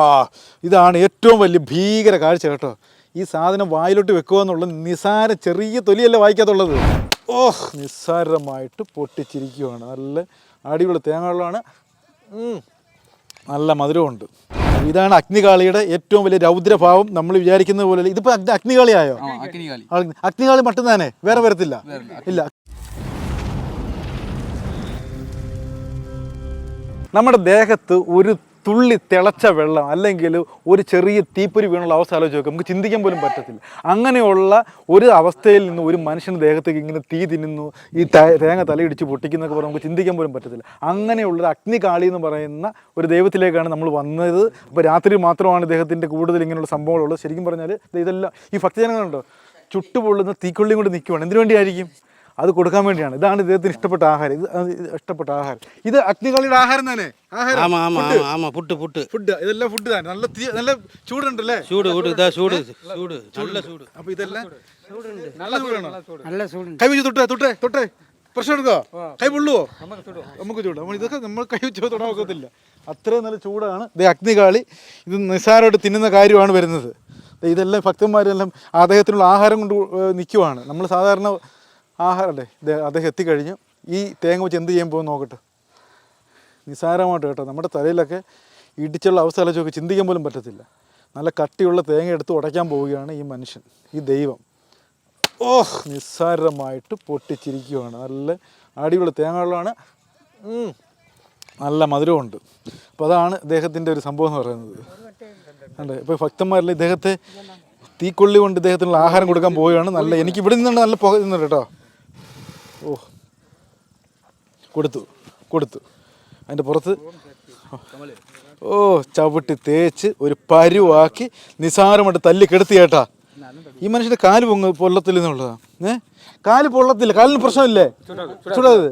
ആ ഇതാണ് ഏറ്റവും വലിയ ഭീകര കാഴ്ച കേട്ടോ. ഈ സാധനം വായിലോട്ട് വെക്കുക എന്നുള്ള നിസാര ചെറിയ തൊലിയല്ല വായിക്കാത്തുള്ളത്. ഓഹ് നിസ്സാരമായിട്ട് പൊട്ടിച്ചിരിക്കുവാണ്. നല്ല അടിപൊളി തേങ്ങ വെള്ളമാണ് നല്ല മധുരമുണ്ട്. ഇതാണ് അഗ്നികാളിയുടെ ഏറ്റവും വലിയ രൗദ്രഭാവം നമ്മൾ വിചാരിക്കുന്നത് പോലെ ഇതിപ്പോ അഗ്നികാളിയായോ? അഗ്നികാളി. മട്ടും തന്നെ. വേറെ വരത്തില്ല. ഇല്ല. നമ്മുടെ ദേഹത്ത് ഒരു തുള്ളി തിളച്ച വെള്ളം അല്ലെങ്കിൽ ഒരു ചെറിയ തീപ്പൊരി വീണുള്ള അവസ്ഥ ആലോചിച്ച് നോക്കാം. നമുക്ക് ചിന്തിക്കാൻ പോലും പറ്റത്തില്ല. അങ്ങനെയുള്ള ഒരു അവസ്ഥയിൽ നിന്ന് ഒരു മനുഷ്യന്റെ ദേഹത്തേക്ക് ഇങ്ങനെ തീ തിന്നുന്നു ഈ തേങ്ങ തലയിടിച്ച് പൊട്ടിക്കുന്നൊക്കെ പറഞ്ഞാൽ നമുക്ക് ചിന്തിക്കാൻ പോലും പറ്റത്തില്ല. അങ്ങനെയുള്ള അഗ്നികാളി എന്ന് പറയുന്ന ഒരു ദൈവത്തിലേക്കാണ് നമ്മൾ വന്നത്. അപ്പോൾ രാത്രി മാത്രമാണ് ഇദ്ദേഹത്തിന്റെ കൂടുതൽ ഇങ്ങനെയുള്ള സംഭവങ്ങളുള്ളത്. ശരിക്കും പറഞ്ഞാൽ ഇതെല്ലാം ഈ ഭക്തജനങ്ങളുണ്ടോ? ചുട്ടുപൊള്ളുന്ന തീക്കൊള്ളിയും കൊണ്ട് നിൽക്കുവാണ്. എന്തിനു വേണ്ടിയായിരിക്കും? അത് കൊടുക്കാൻ വേണ്ടിയാണ്. ഇതാണ് ഇദ്ദേഹത്തിന് ഇഷ്ടപ്പെട്ട ആഹാരം. ഇത് ഇഷ്ടപ്പെട്ട ആഹാരം. ഇത് അഗ്നികളിയുടെ ആഹാരം തന്നെ ആഹാരം. ഫുഡ്. Food food. ഇതെല്ലാം ഫുഡ് തന്നെ. നല്ല നല്ല ചൂടുണ്ടല്ലേ? ചൂട് ചൂട് ഇതാ ചൂട് ചൂട് നല്ല ചൂട്. അപ്പൊ ഇതെല്ലാം നല്ല ചൂടാണോ? നല്ല ചൂട് കൈ വെച്ച് തൊട്ടേ തൊട്ടേ തൊട്ടേ. പ്രശ്നം എടുക്കോ? കൈ പൊള്ളുവോ? നമുക്ക് ചൂട്. നമ്മൾ ഇതൊക്കെ നമ്മൾ കൈ വെച്ച് തൊടാൻ ഒക്കത്തില്ല. അത്രയും നല്ല ചൂടാണ്. ഇത് അഗ്നികാളി ഇത് നിസ്സാരമായിട്ട് തിന്നുന്ന കാര്യമാണ് വരുന്നത്. ഇതെല്ലാം ഭക്തന്മാരെല്ലാം അദ്ദേഹത്തിനുള്ള ആഹാരം കൊണ്ട് നിൽക്കുവാണ് നമ്മൾ സാധാരണ ആഹാരം അല്ലേ ദേ അദ്ദേഹം എത്തിക്കഴിഞ്ഞു. ഈ തേങ്ങ വെച്ച് എന്ത് ചെയ്യാൻ പോകും നോക്കട്ടെ. നിസാരമായിട്ട് കേട്ടോ നമ്മുടെ തലയിലൊക്കെ ഇടിച്ചുള്ള അവസ്ഥ ആലോചിച്ച് ചിന്തിക്കാൻ പോലും പറ്റത്തില്ല. നല്ല കട്ടിയുള്ള തേങ്ങ എടുത്ത് ഉടയ്ക്കാൻ പോവുകയാണ് ഈ മനുഷ്യൻ ഈ ദൈവം. ഓഹ് നിസ്സാരമായിട്ട് പൊട്ടിച്ചിരിക്കുകയാണ് നല്ല അടിപൊളി തേങ്ങകളാണ് നല്ല മധുരമുണ്ട്. അപ്പോൾ അതാണ് ഇദ്ദേഹത്തിന്റെ ഒരു സംഭവം എന്ന് പറയുന്നത്. അല്ലേ? ഇപ്പോൾ ഭക്തന്മാരിൽ ഇദ്ദേഹത്തെ തീക്കൊള്ളി കൊണ്ട് ഇദ്ദേഹത്തിനുള്ള ആഹാരം കൊടുക്കാൻ പോവുകയാണ്. നല്ല എനിക്ക് ഇവിടെ നിന്നുണ്ട് നല്ല പുക നിന്നുണ്ട് കേട്ടോ. ഓ കൊടുത്തു കൊടുത്തു. അതിന്റെ പുറത്ത് ഓ ചവിട്ടി തേച്ച് ഒരു പരുവാക്കി നിസാരമായിട്ട് തല്ലി കെടുത്തി കേട്ടാ. ഈ മനുഷ്യന്റെ കാൽ പൊങ്ങ് പൊള്ളത്തില്ല എന്നുള്ളതാ. ഏ? കാൽ പൊള്ളത്തില്ല. കാലിന് പ്രശ്നമില്ലേ? ചൂടാത്.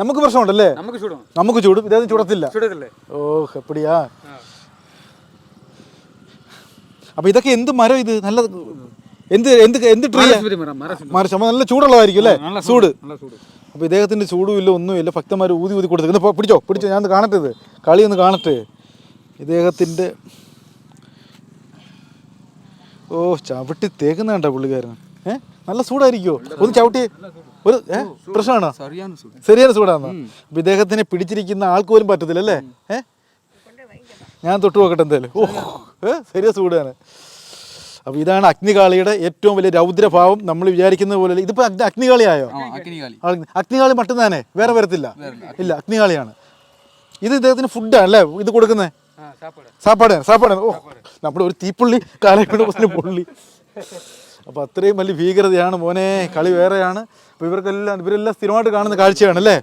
നമുക്ക് പ്രശ്നമുണ്ടല്ലേ? നമുക്ക് ചൂടും നമുക്ക് ചൂടും. ഇദ്ദേഹം ചൂടത്തില്ല. ചൂടത്തില്ലേ? ഓ എപ്പടിയാ? അപ്പൊ ഇതൊക്കെ എന്ത് മരം ഇത്? നല്ല എന്ത് എന്ത് എന്ത് ട്രീ മരശ നല്ല ചൂടുള്ളതായിരിക്കും അല്ലേ ചൂട് അപ്പൊ ഇദ്ദേഹത്തിന്റെ ചൂടും ഇല്ല ഒന്നുമില്ല ഭക്തന്മാർ ഊതി ഊതി കൊടുത്തു പിടിച്ചോ പിടിച്ചോ. ഞാൻ കാണട്ടെ ഇത്. കളി ഒന്ന് കാണട്ടെ. ഇദ്ദേഹത്തിന്റെ ഓ ചവിട്ടി തേക്കുന്ന കണ്ട പുള്ളിക്കാരൻ. ഏ? നല്ല ചൂടായിരിക്കോ ഒന്ന് ചവിട്ടി. ഒരു ഏ? പ്രശ്നമാണോ? ശരിയാണ് ചൂടാണോ? അപ്പൊ ഇദ്ദേഹത്തിനെ പിടിച്ചിരിക്കുന്ന ആൾക്ക് പോലും പറ്റത്തില്ല അല്ലേ? ഏ? ഞാൻ തൊട്ട് നോക്കട്ടെ എന്തായാലും. ഓ ഏ? ശരിയാ ചൂടാണ്. അപ്പോൾ ഇതാണ് അഗ്നികാളിയുടെ ഏറ്റവും വലിയ രൗദ്രഭാവം നമ്മൾ വിചാരിക്കുന്നത് പോലെ. ഇതിപ്പോ അഗ്നികാളിയായോ? അഗ്നികാളി. മട്ടും തന്നെ. വേറെ വരത്തില്ല. ഇല്ല. അഗ്നികാളിയാണ്. ഇത് ഇദ്ദേഹത്തിന് ഫുഡാണ് അല്ലേ? ഇത് കൊടുക്കുന്നത് ആ സാപ്പാട്. സാപ്പാടാണ് സാപ്പാടാണ് ഓ നമ്മുടെ ഒരു തീപ്പുള്ളി കാലയുടെ പുള്ളി. അപ്പോൾ അത്രയും വലിയ ഭീകരതയാണ് മോനെ. കളി വേറെയാണ്. അപ്പോൾ ഇവർക്കെല്ലാം ഇവരെല്ലാം സ്ഥിരമായിട്ട് കാണുന്ന കാഴ്ചയാണ് അല്ലേ?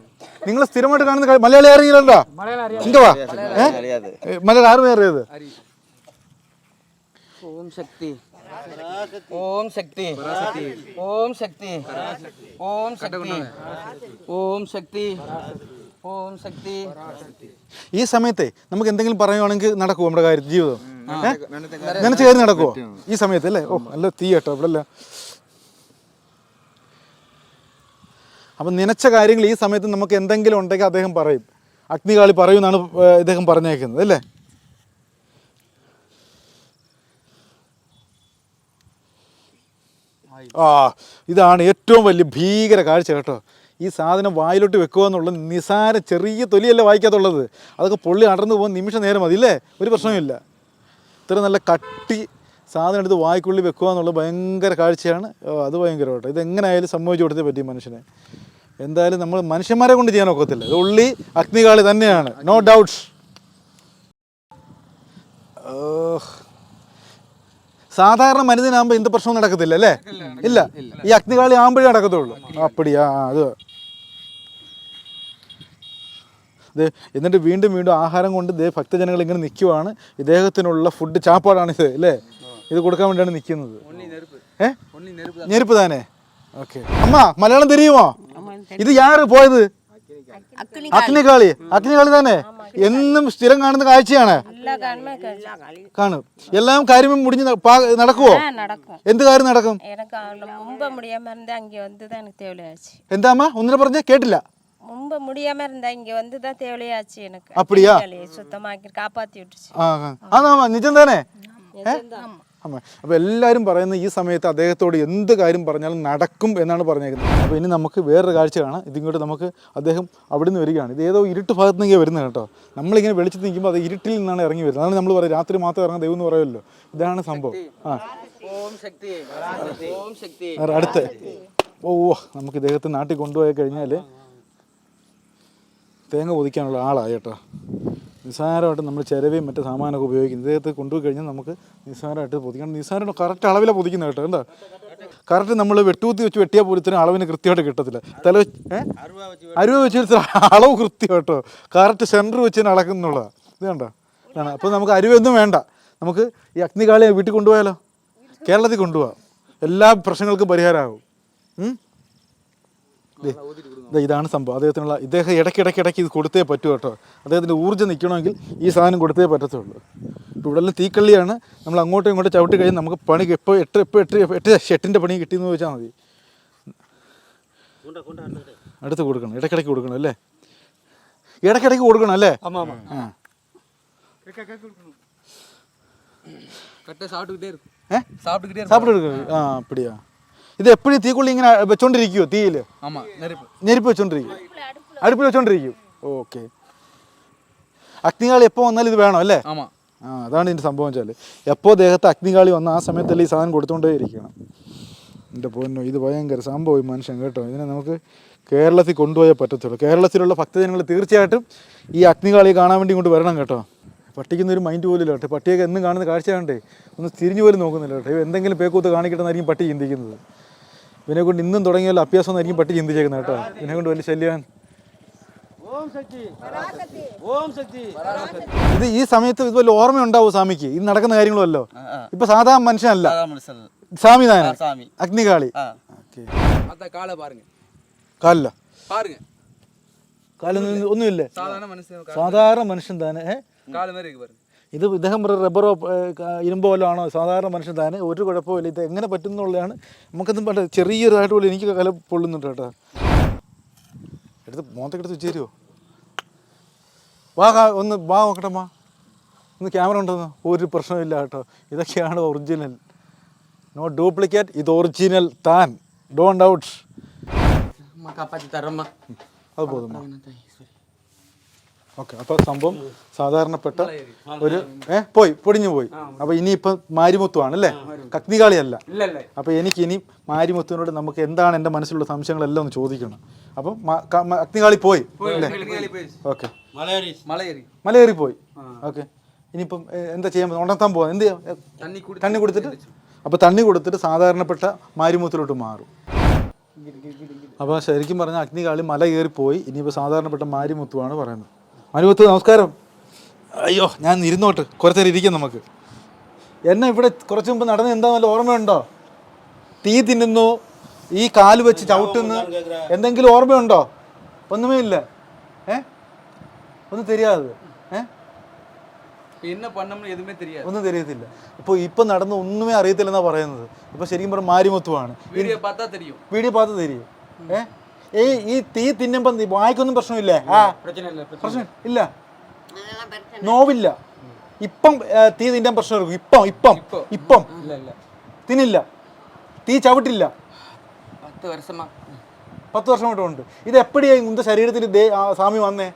നിങ്ങൾ സ്ഥിരമായിട്ട് കാണുന്ന മലയാളി അറിയില്ലല്ലോ എന്തുവാ ഏഹ് മലയാളം ആരും അറിയത് ഓം ശക്തി. ഓം ശക്തി. ഓം ശക്തി. ഓം ശക്തി. ഓം ശക്തി. ഓം ശക്തി. ഈ സമയത്തെ നമുക്ക് എന്തെങ്കിലും പറയുവാണെങ്കിൽ നടക്കുമോ നമ്മുടെ കാര്യം ജീവിതം? നനച്ച് കയറി നടക്കുമോ ഈ സമയത്ത് അല്ലേ? ഓ നല്ല തീ കേട്ടോ ഇവിടെ അല്ല അപ്പം നനച്ച കാര്യങ്ങൾ ഈ സമയത്ത് നമുക്ക് എന്തെങ്കിലും ഉണ്ടെങ്കിൽ അദ്ദേഹം പറയും. അഗ്നികാളി പറയുമെന്നാണ് എന്നാണ് ഇദ്ദേഹം പറഞ്ഞേക്കുന്നത് അല്ലേ? ആ ഇതാണ് ഏറ്റവും വലിയ ഭീകര കാഴ്ച കേട്ടോ. ഈ സാധനം വായിലോട്ട് വെക്കുക എന്നുള്ള നിസാര ചെറിയ തൊലിയല്ല വായിക്കാത്തുള്ളത്. അതൊക്കെ പൊള്ളി അടർന്നു പോകുന്ന നിമിഷ നേരം മതി ഒരു പ്രശ്നവുമില്ല. ഇത്ര നല്ല കട്ടി സാധനം എടുത്ത് വായിക്കുള്ളിൽ വെക്കുക എന്നുള്ള ഭയങ്കര കാഴ്ചയാണ്. അത് ഭയങ്കര കേട്ടോ. ഇതെങ്ങനെയായാലും സംഭവിച്ചു കൊടുത്തേ പറ്റി മനുഷ്യനെ. എന്തായാലും നമ്മൾ മനുഷ്യന്മാരെ കൊണ്ട് ചെയ്യാൻ ഒക്കത്തില്ല. ഇത് ഉള്ളി അഗ്നികാളി തന്നെയാണ്. നോ ഡൗട്ട്സ് സാധാരണ മനുഷ്യനാകുമ്പോൾ എന്ത് പ്രശ്നം നടക്കത്തില്ല അല്ലേ? ഇല്ല. ഈ അഗ്നികാളി ആകുമ്പോഴേ നടക്കത്തുള്ളൂ. അപ്പടിയാ അത്. ഇത് എന്നിട്ട് വീണ്ടും വീണ്ടും ആഹാരം കൊണ്ട് ദേ ഭക്തജനങ്ങൾ ഇങ്ങനെ നിൽക്കുവാണ് ഇദ്ദേഹത്തിനുള്ള ഫുഡ് ചാപ്പാടാണ് ഇത് അല്ലേ? ഇത് കൊടുക്കാൻ വേണ്ടിയാണ് നിൽക്കുന്നത് ഏ? ഞെരുപ്പ് താനേ? ഓക്കെ. അമ്മ മലയാളം തെരിയുമോ ഇത് യാറ് പോയത്? അഗ്നികാളി അഗ്നികാളി തന്നെ എന്നും സ്ഥിരം കാണുന്ന കാഴ്ചയാണ് எல்லா காலமே எல்லா காலையும் കാണും എല്ലാം കാര്യം മുടിഞ്ഞ് ന- പാ- നടക്കുവോ நடக்கும் എന്ത് കാര്യം നടക്കും எனக்கு அவளை மும்ப முடியாம இருந்து அங்கே வந்து தான் எனக்கு தேவையாச்சு എന്താ അമ്മ ഒന്നിനെ പറഞ്ഞേ കേട്ടില്ല ரொம்ப முடியாம இருந்தா இங்க வந்து தான் தேவையாச்சு எனக்கு அப்படியா? அக்னிகாளி சுத்தமாக்கி காப்பாத்தி விட்டுச்சு ആ ആ. അതാ നിജം തന്നെ അമ്മ അപ്പോൾ എല്ലാവരും പറയുന്ന ഈ സമയത്ത് അദ്ദേഹത്തോട് എന്ത് കാര്യം പറഞ്ഞാലും നടക്കും എന്നാണ് പറഞ്ഞേക്കുന്നത്. അപ്പോൾ ഇനി നമുക്ക് വേറൊരു കാഴ്ച കാണാം. ഇതിങ്ങോട്ട് നമുക്ക് അദ്ദേഹം അവിടെ നിന്ന് വരികയാണ്. ഇത് ഏതോ ഇരുട്ട് ഭാഗത്ത് നിന്നേ വരുന്നത് കേട്ടോ. നമ്മളിങ്ങനെ വെളിച്ചത്ത് നിൽക്കുമ്പോൾ അത് ഇരുട്ടിൽ നിന്നാണ് ഇറങ്ങി വരുന്നത്. അതാണ് നമ്മൾ പറയും രാത്രി മാത്രം ഇറങ്ങുന്ന ദൈവം എന്ന് പറയുമല്ലോ. ഇതാണ് സംഭവം. ആ. അടുത്ത്. ഓ നമുക്ക് ഇദ്ദേഹത്തെ നാട്ടിൽ കൊണ്ടുപോയി കഴിഞ്ഞാൽ തേങ്ങ പൊതിക്കാനുള്ള ആളായി കേട്ടോ. നിസ്സാരമായിട്ട് നമ്മൾ ചിരവയും മറ്റു സാമാനമൊക്കെ ഉപയോഗിക്കുന്നത് ഇദ്ദേഹത്തെ കൊണ്ടുപോയി കഴിഞ്ഞാൽ നമുക്ക് നിസ്സാരമായിട്ട് പൊതിക്കണം. നിസ്സാരം കറക്റ്റ് അളവിലാണ് പൊതിക്കുന്നത് കേട്ടോ. എന്താ? കറക്റ്റ് നമ്മൾ വെട്ടൂത്തി വെച്ച് വെട്ടിയാൽ പോലും ഇത്രയും അളവിന് കൃത്യമായിട്ട് കിട്ടത്തില്ല. തല അരുവ വെച്ച് അളവ് കൃത്യമായിട്ടോ കറക്റ്റ് സെന്റർ വെച്ച് തന്നെ അളക്കുന്നുള്ളതാണ് ഇത് കണ്ടോ? ആണ് അപ്പോൾ നമുക്ക് അരുവൊന്നും വേണ്ട. നമുക്ക് ഈ അഗ്നികാളിയെ വീട്ടിൽ കൊണ്ടുപോയാലോ? കേരളത്തിൽ കൊണ്ടുപോകാം എല്ലാ പ്രശ്നങ്ങൾക്കും പരിഹാരമാകും. ഇതാണ് സംഭവം അദ്ദേഹത്തിനുള്ള ഇദ്ദേഹം ഇടയ്ക്കിടയ്ക്ക് ഇടയ്ക്ക് ഇത് കൊടുത്തേ പറ്റൂ കേട്ടോ അദ്ദേഹത്തിൻ്റെ ഊർജ്ജം നിൽക്കണമെങ്കിൽ ഈ സാധനം കൊടുത്തേ പറ്റത്തുള്ളൂ ഇപ്പോൾ ഇവിടെ എല്ലാം തീക്കള്ളിയാണ് നമ്മൾ അങ്ങോട്ടും ഇങ്ങോട്ടും ചവിട്ടി കഴിഞ്ഞാൽ നമുക്ക് പണി എപ്പോൾ എട്ട് ഇപ്പോൾ എട്ട് എട്ട് ഷെട്ടിൻ്റെ പണി കിട്ടിയെന്ന് ചോദിച്ചാൽ മതി അടുത്ത് കൊടുക്കണം ഇടയ്ക്കിടയ്ക്ക് കൊടുക്കണം അല്ലേ ഇടയ്ക്കിടയ്ക്ക് കൊടുക്കണം അല്ലേ ആ கரெக்டாக சாப்பிட்டுக்கிட்டே இருக்கும் ഏ சாப்பிட்டுக்கிட்டே സാപ്പിട്ട് എടുക്കണം ആ അപ്പടിയാ ഇത് എപ്പോഴും തീക്കുള്ളി ഇങ്ങനെ വെച്ചോണ്ടിരിക്കുവോ? തീയിൽ? ഞെരിപ്പ് വെച്ചോണ്ടിരിക്കും. അടുപ്പിൽ വെച്ചോണ്ടിരിക്കും. ഓക്കെ. അഗ്നികാളി എപ്പോ വന്നാലും ഇത് വേണം അല്ലേ? ആ അതാണ് ഇതിന്റെ സംഭവം വെച്ചാൽ. എപ്പോ ദേഹത്ത് അഗ്നികാളി വന്ന ആ സമയത്തല്ലേ ഈ സാധനം കൊടുത്തോണ്ടേ ഇരിക്കണം എന്റെ പൊന്നോ ഇത് ഭയങ്കര സംഭവം മനുഷ്യൻ കേട്ടോ. ഇതിനെ നമുക്ക് കേരളത്തിൽ കൊണ്ടുപോയേ പറ്റത്തുള്ളൂ. കേരളത്തിലുള്ള ഭക്തജനങ്ങൾ തീർച്ചയായിട്ടും ഈ അഗ്നികാളി കാണാൻ വേണ്ടി ഇങ്ങോട്ട് വരണം കേട്ടോ. പട്ടിക്കൊന്നൊരു മൈൻഡ് പോലും കേട്ടോ. പട്ടിയൊക്കെ എന്നും കാണുന്ന കാഴ്ചയാണ്ടേ ഒന്ന് തിരിഞ്ഞു പോലും നോക്കുന്നില്ല കേട്ടോ. എന്തെങ്കിലും പേക്കൂത്ത് കാണിക്കട്ടെന്നായിരിക്കും പട്ടി ചിന്തിക്കുന്നത്. ഇവനെ കൊണ്ട് ഇന്നും തുടങ്ങിയല്ലോ അഭ്യാസം ഒന്നും പട്ടി ചിന്തിച്ചേക്കുന്നത് കേട്ടോ. ഇവനെ കൊണ്ട് വലിയ ശല്യം. ഇത് ഈ സമയത്ത് ഇതുപോലെ ഓർമ്മ ഉണ്ടാവും സ്വാമിക്ക്. ഇത് നടക്കുന്ന കാര്യങ്ങളുമല്ലോ ഇപ്പൊ സാധാരണ മനുഷ്യനല്ല. സ്വാമി താന അഗ്നികാളി. കാലില്ല കാലൊന്നും ഒന്നുമില്ലേ? സാധാരണ മനുഷ്യൻ താനെ ഇത് ഇദ്ദേഹം ഒരു റബ്ബറോ ഇരുമ്പോ ആണോ സാധാരണ മനുഷ്യൻ താൻ ഒരു കുഴപ്പമില്ല ഇത് എങ്ങനെ പറ്റുന്നുള്ളതാണ് നമുക്കൊന്നും പറ്റ ചെറിയൊരിതായിട്ട് പോലും എനിക്ക് കല പൊള്ളുന്നുണ്ട് കേട്ടോ. എടുത്ത് മോത്തേക്കെടുത്ത് ഉച്ചേരുമോ വാ ഒന്ന് വാ നോക്കട്ടമ്മ ഒന്ന് ക്യാമറ ഉണ്ടെന്നോ ഒരു പ്രശ്നമില്ല കേട്ടോ. ഇതൊക്കെയാണ് ഒറിജിനൽ നോ ഡ്യൂപ്ലിക്കേറ്റ് ഇത് ഒറിജിനൽ താൻ. ഡോണ്ട് ഔട്ട് അത് പോകുന്നു ഓക്കെ അപ്പോൾ സംഭവം സാധാരണപ്പെട്ട ഒരു ഏഹ് പോയി പൊടിഞ്ഞു പോയി. അപ്പോൾ ഇനിയിപ്പോൾ മാരിമുത്തുവാണ് അല്ലേ? കഗ്നികാളിയല്ല അപ്പോൾ എനിക്ക് ഇനി മാരിമുത്തുവിനോട് നമുക്ക് എന്താണ് എന്റെ മനസ്സിലുള്ള സംശയങ്ങളെല്ലാം ഒന്ന് ചോദിക്കണം. അപ്പൊ അഗ്നികാളി പോയി അല്ലേ? ഓക്കെ. മലയേറി. പോയി. ഓക്കെ. ഇനിയിപ്പം എന്താ ചെയ്യാൻ ഉണർത്താൻ പോവാ. എന്ത് ചെയ്യാം? തണ്ണി കൊടുത്തിട്ട് അപ്പോൾ തണ്ണി കൊടുത്തിട്ട് സാധാരണപ്പെട്ട മാരിമുത്തിലോട്ട് മാറും. അപ്പോൾ ശരിക്കും പറഞ്ഞാൽ അഗ്നികാളി മല കയറിപ്പോയി ഇനിയിപ്പോ സാധാരണപ്പെട്ട മാരിമുത്തുവാണ് പറയുന്നത്. അനുഭവത്ത് നമസ്കാരം. അയ്യോ ഞാൻ ഇരുന്നോട്ട്. കുറച്ചു നേരം ഇരിക്കും നമുക്ക്. എന്നെ ഇവിടെ കുറച്ച് മുമ്പ് നടന്ന് എന്താ? നല്ല ഓർമ്മയുണ്ടോ? തീ തിന്നുന്നു ഈ കാൽ വെച്ച് ചവിട്ടുന്നു. എന്തെങ്കിലും ഓർമ്മയുണ്ടോ? ഒന്നുമേ ഇല്ല. ഏ? ഒന്നും തെരിയാതെ. ഏ? പിന്നെ എതുമേ തെരിയാ ഒന്നും തെരിയത്തില്ല. ഇപ്പൊ ഇപ്പൊ നടന്ന് ഒന്നുമേ അറിയത്തില്ലെന്നാ പറയുന്നത്. ഇപ്പൊ ശരിക്കും പറഞ്ഞാൽ മാരിമത്വമാണ് വീഡിയോ പാത്താ തെരിയും. വീഡിയോ ഏയ് ഈ തീ തിന്നുമ്പം നീ വായിക്കൊന്നും പ്രശ്നമില്ലേ ആ பிரச்சனை இல்லை പ്രശ്നം ഇല്ല നോവില്ല ഇപ്പം ഏ, തീ തിന്നാൻ പ്രശ്നം എടുക്കും ഇപ്പം ഇപ്പം ഇപ്പം இல்லை இல்லை തിന്നില്ല തീ ചവിട്ടില്ല பத்து வருஷமா പത്ത് വർഷമായിട്ടുണ്ട് ഇത് എപ്പടിയാ இந்த ശരീരത്തിൽ ദേ ആ സ്വാമി വന്നേ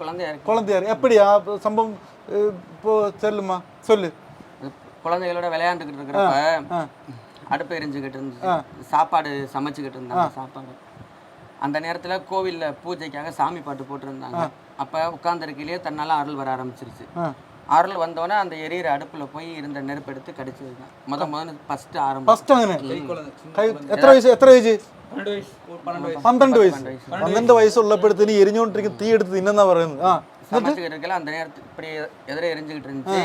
குழந்தையா இருக்கு കുളന്തിയാർ എപ്പടിയാ സംഭവം ഏ, இப்போ செல்லுமா சொல்லு அது குழந்தைகளோட விளையாண்டுக்கிட்டு இருக்கிறப்ப ஆ. அடுப்பு எரிஞ்சுக்கிட்டு இருந்துச்சு சாப்பாடு சமைச்சுக்கிட்டு இருந்தாங்க சாப்பாடு அந்த நேரத்துல கோவில்ல பூஜைக்காக சாமி பாட்டு போட்டிருந்தாங்க அப்ப உட்கார்ந்துருக்கையிலேயே தன்னால அருள் வர ஆரம்பிச்சிருச்சு ஆ. அருள் வந்தோடனே அந்த எரியிற அடுப்புல போய் இருந்த நெருப்பு எடுத்து கடிச்சதுங்க முத முதல்ல ஃபர்ஸ்ட் ஆரம்பம் ഫസ്റ്റ് അങ്ങനെ കൈ- എത്ര വയസ്സ് എത്ര ഏജ് பன்னெண்டு வயசு ஒரு பன்னெண்டு வயசு പന്ത്രണ്ട് വയസ്സ് പന്ത്രണ്ട് വയസ്സുള്ളപ്പോഴത്തേന് എരിഞ്ഞുകൊണ്ടിരിക്കും തീ എടുത്ത് തിന്നെന്നാ പറയുന്നത് ആ சமைச்சுக்கிட்டு இருக்கல அந்த நேரத்துக்கு இப்படி எதிர எரிஞ்சுக்கிட்டு இருந்துச்சு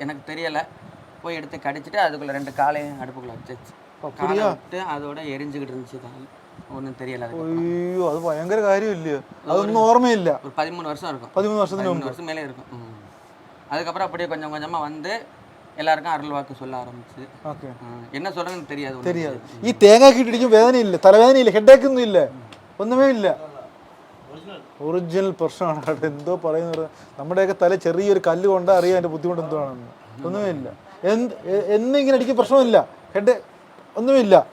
எனக்கு தெரியல போய் எடுத்து கடிச்சிட்டு அதுக்குள்ள ரெண்டு காலையும் அடுப்புக்குள்ள வச்சிச்சு காலை விட்டு அதோட எரிஞ்சுக்கிட்டு இருந்துச்சு தான் ஒன்றும் தெரியல அதுக்கு അയ്യോ അത് ഭയങ്കര കാര്യമില്ലയോ അതൊന്നും ഓർമ്മയില്ല ஒரு பதிமூணு வருஷம் இருக்கும் പതിമൂന്ന് വർഷത്തിന് பதிமூணு வருஷம் மேலே இருக்கும் ம். அதுக்கப்புறம் அப்படியே கொஞ்சம் கொஞ்சமா வந்து எல்லாருக்கும் அருள் வாக்கு சொல்ல ஆரம்பிச்சு ഓക്കെ ம். என்ன சொல்றதுன்னு தெரியாது ஒண்ணும் தெரியாது ഈ തേങ്ങ കിട്ടിടിക്കും വേദനയില്ല തലവേദനയില്ല ഹെഡേക്ക് ഒന്നും ഇല്ല ഒന്നുമേ ഇല്ല ഒറിജിനൽ പ്രശ്നമാണ് കേട്ടോ എന്തോ പറയുന്നത് നമ്മുടെയൊക്കെ തല ചെറിയൊരു കല്ല് കൊണ്ടാൽ അറിയാം അതിൻ്റെ ബുദ്ധിമുട്ട് എന്താണെന്ന് ഒന്നുമില്ല എന്ത് എന്നിങ്ങനെ അടിക്ക് പ്രശ്നമില്ല. ഹെഡ് ഒന്നുമില്ല.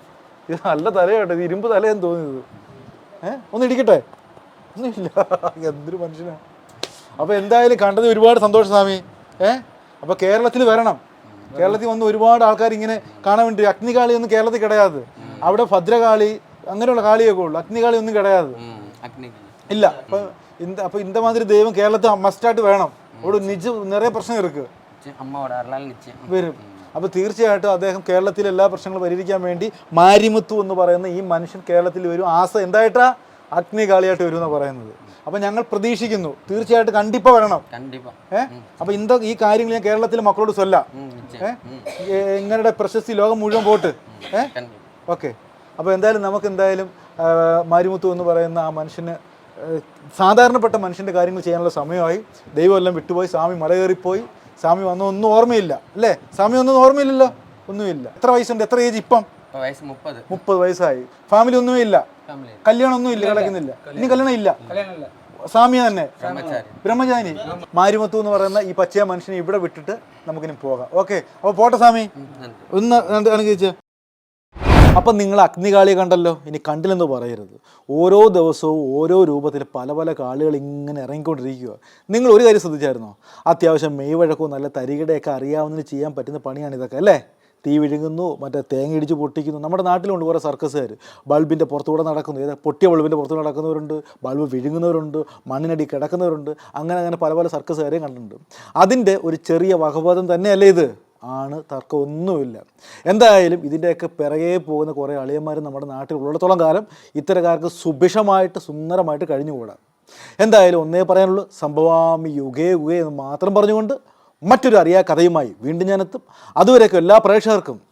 ഇത് നല്ല തലയാട്ടോ ഇത് ഇരുമ്പ് തലയെന്ന് തോന്നിയത്. ഏഹ് ഒന്ന് ഇടിക്കട്ടെ? ഒന്നുമില്ല. എന്തൊരു മനുഷ്യനാണ് അപ്പോൾ എന്തായാലും കണ്ടത് ഒരുപാട് സന്തോഷം സ്വാമി. ഏഹ് അപ്പോൾ കേരളത്തിൽ വരണം. കേരളത്തിൽ വന്ന് ഒരുപാട് ആൾക്കാർ ഇങ്ങനെ കാണാൻ വേണ്ടി അഗ്നികാളി ഒന്നും കേരളത്തിൽ കിടയാതെ. അവിടെ ഭദ്രകാളി അങ്ങനെയുള്ള കാളിയൊക്കെ ഉള്ളു. അഗ്നികാളി ഒന്നും കിടയാതെ. ഇല്ല. അപ്പം ഇന്ത അപ്പം ഇന്ത മാതിരി ദൈവം കേരളത്തിൽ മസ്റ്റായിട്ട് വേണം. അവിടെ നിജ നിറയെ പ്രശ്നം ഇരിക്കും நிச்சயம் அம்மாவோட அருளால் நிச்சயம் വരും അപ്പോൾ തീർച്ചയായിട്ടും അദ്ദേഹം കേരളത്തിലെ എല്ലാ പ്രശ്നങ്ങളും പരിഹരിക്കാൻ വേണ്ടി മാരിമുത്തു എന്ന് പറയുന്ന ഈ മനുഷ്യൻ കേരളത്തിൽ വരും ആസ എന്തായിട്ടാ അഗ്നികാളിയായിട്ട് വരും എന്നാണ് പറയുന്നത് അപ്പോൾ ഞങ്ങൾ പ്രതീക്ഷിക്കുന്നു തീർച്ചയായിട്ടും കണ്ടിപ്പോൾ വരണം கண்டிப்பா ഏ അപ്പോൾ ഇന്ത ഈ കാര്യങ്ങൾ ഞാൻ കേരളത്തിലെ മക്കളോട് ചൊല്ലാം ம் ഏ நிச்சயம் എങ്ങനെ പ്രശസ്തി ലോകം മുഴുവൻ പോട്ട് ഏ கண்டிப்பா ഓക്കെ അപ്പോൾ എന്തായാലും നമുക്ക് എന്തായാലും ആ, മാരിമുത്തു എന്ന് പറയുന്ന ആ മനുഷ്യന് ആ, സാധാരണപ്പെട്ട മനുഷ്യൻ്റെ കാര്യങ്ങൾ ചെയ്യാനുള്ള സമയമായി ദൈവം എല്ലാം വിട്ടുപോയി സ്വാമി മലകയറിപ്പോയി സ്വാമി വന്ന ഒന്നും ഓർമ്മയില്ല. അല്ലേ? സ്വാമി ഒന്നും ഓർമ്മയില്ലല്ലോ? ഒന്നുമില്ല. എത്ര വയസ്സുണ്ട്? എത്ര ഏജ് ഇപ്പം? മുപ്പത്. വയസ്സായി. ഫാമിലി ഒന്നുമേ ഇല്ല കല്യാണം ഒന്നും ഇല്ല. കിടക്കുന്നില്ല. ഇനി കല്യാണം ഇല്ല. സ്വാമി തന്നെ. ബ്രഹ്മചാരി. മാരിമത്തു എന്ന് പറയുന്ന ഈ പച്ചയ മനുഷ്യനെ ഇവിടെ വിട്ടിട്ട് നമുക്കിനി പോകാം. ഓക്കെ അപ്പോൾ പോട്ടെ സ്വാമി. ഒന്ന് അനുഗ്രഹിച്ച് അപ്പം നിങ്ങൾ അഗ്നികാളി കണ്ടല്ലോ? ഇനി കണ്ടില്ലെന്ന് പറയരുത്. ഓരോ ദിവസവും ഓരോ രൂപത്തിൽ പല പല കാളുകൾ ഇങ്ങനെ ഇറങ്ങിക്കൊണ്ടിരിക്കുക നിങ്ങൾ ഒരു കാര്യം ശ്രദ്ധിച്ചായിരുന്നോ? അത്യാവശ്യം മെയ് വഴക്കവും നല്ല തരികിടയൊക്കെ അറിയാവുന്നതിന് ചെയ്യാൻ പറ്റുന്ന പണിയാണ് ഇതൊക്കെ അല്ലേ? തീ വിഴുങ്ങുന്നു മറ്റേ തേങ്ങ ഇടിച്ച് പൊട്ടിക്കുന്നു. നമ്മുടെ നാട്ടിലുണ്ട് കുറേ സർക്കസുകാർ ബൾബിന്റെ പുറത്തുകൂടെ നടക്കുന്നു. ഏതാ പൊട്ടിയ ബൾബിന്റെ പുറത്തുകൂടെ നടക്കുന്നവരുണ്ട് ബൾബ് വിഴുങ്ങുന്നവരുണ്ട് മണ്ണിനടി കിടക്കുന്നവരുണ്ട്. അങ്ങനെ അങ്ങനെ പല പല സർക്കസുകാരെയും കണ്ടിട്ടുണ്ട്. അതിന്റെ ഒരു ചെറിയ വകഭേദം തന്നെയല്ലേ ഇത്? ആണ് തർക്കമൊന്നുമില്ല. എന്തായാലും ഇതിന്റെയൊക്കെ പിറകെ പോകുന്ന കുറേ അളിയന്മാർ നമ്മുടെ നാട്ടിൽ ഉള്ളിടത്തോളം കാലം ഇത്തരക്കാർക്ക് സുഭിഷമായിട്ട് സുന്ദരമായിട്ട് കഴിഞ്ഞുകൂടാം. എന്തായാലും ഒന്നേ പറയാനുള്ളൂ സംഭവാമി യുഗേ യുഗേ എന്ന് മാത്രം പറഞ്ഞുകൊണ്ട് മറ്റൊരു അറിയാ കഥയുമായി വീണ്ടും ഞാനെത്തും. അതുവരെയൊക്കെ എല്ലാ പ്രേക്ഷകർക്കും